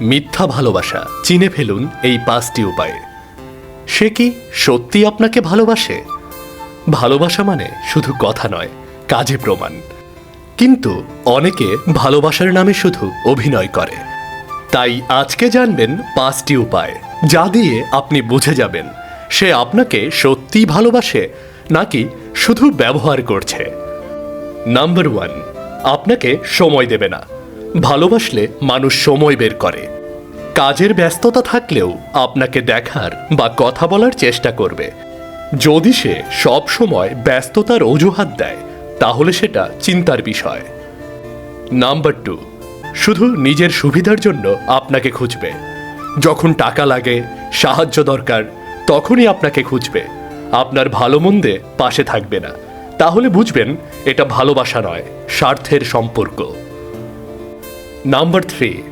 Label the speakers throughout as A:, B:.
A: মিথ্যা ভালোবাসা। চিনে ফেলুন এই পাঁচটি উপায়ে। সে কি সত্যি আপনাকে ভালোবাসে? ভালোবাসা মানে শুধু কথা নয়, কাজে প্রমাণ। কিন্তু অনেকে ভালোবাসার নামে শুধু অভিনয় করে। তাই আজকে জানবেন পাঁচটি উপায়, যা দিয়ে আপনি বুঝে যাবেন সে আপনাকে সত্যিই ভালোবাসে নাকি শুধু ব্যবহার করছে। নাম্বার ওয়ান, আপনাকে সময় দেবে না। ভালোবাসলে মানুষ সময় বের করে। কাজের ব্যস্ততা থাকলেও আপনাকে দেখার বা কথা বলার চেষ্টা করবে। যদি সে সব সময় ব্যস্ততার অজুহাত দেয়, তাহলে সেটা চিন্তার বিষয়। নাম্বার টু, শুধু নিজের সুবিধার জন্য আপনাকে খুঁজবে। যখন টাকা লাগে, সাহায্য দরকার, তখনই আপনাকে খুঁজবে। আপনার ভালো মন্দে পাশে থাকবে না। তাহলে বুঝবেন, এটা ভালোবাসা নয়, স্বার্থের সম্পর্ক। নাম্বার থ্রি,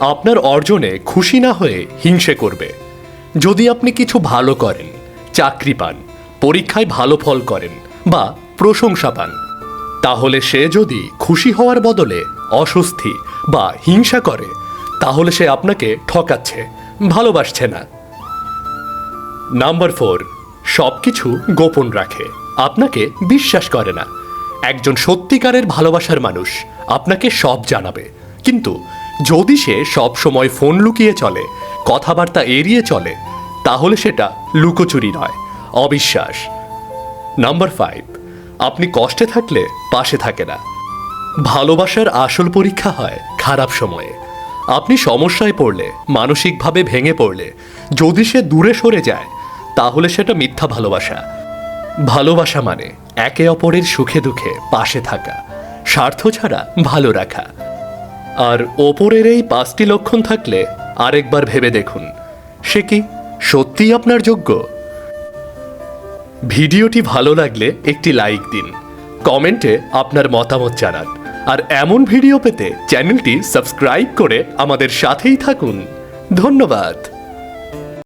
A: আপনার অর্জনে খুশি না হয়ে হিংসে করবে। যদি আপনি কিছু ভালো করেন, চাকরি পান, পরীক্ষায় ভালো ফল করেন বা প্রশংসা পান, তাহলে সে যদি খুশি হওয়ার বদলে অস্বস্তি বা হিংসা করে, তাহলে সে আপনাকে ঠকাচ্ছে, ভালোবাসছে না। নাম্বার ফোর সব কিছু গোপন রাখে, আপনাকে বিশ্বাস করে না। একজন সত্যিকারের ভালোবাসার মানুষ আপনাকে সব জানাবে। কিন্তু যদি সে সব সময় ফোন লুকিয়ে চলে, কথাবার্তা এড়িয়ে চলে, তাহলে সেটা লুকোচুরি নয়, অবিশ্বাস। নাম্বার ফাইভ, আপনি কষ্টে থাকলে পাশে থাকে না। ভালোবাসার আসল পরীক্ষা হয় খারাপ সময়ে। আপনি সমস্যায় পড়লে, মানসিকভাবে ভেঙে পড়লে, যদি সে দূরে সরে যায়, তাহলে সেটা মিথ্যা ভালোবাসা। ভালোবাসা মানে একে অপরের সুখে দুঃখে পাশে থাকা, স্বার্থ ছাড়া ভালো রাখা। আর ওপরের এই পাঁচটি লক্ষণ থাকলে আরেকবার ভেবে দেখুন। সে কি সত্যিই আপনার যোগ্য? ভিডিওটি ভালো লাগলে একটি লাইক দিন, কমেন্টে আপনার মতামত জানান, আর এমন ভিডিও পেতে চ্যানেলটি সাবস্ক্রাইব করে আমাদের সাথেই থাকুন। ধন্যবাদ।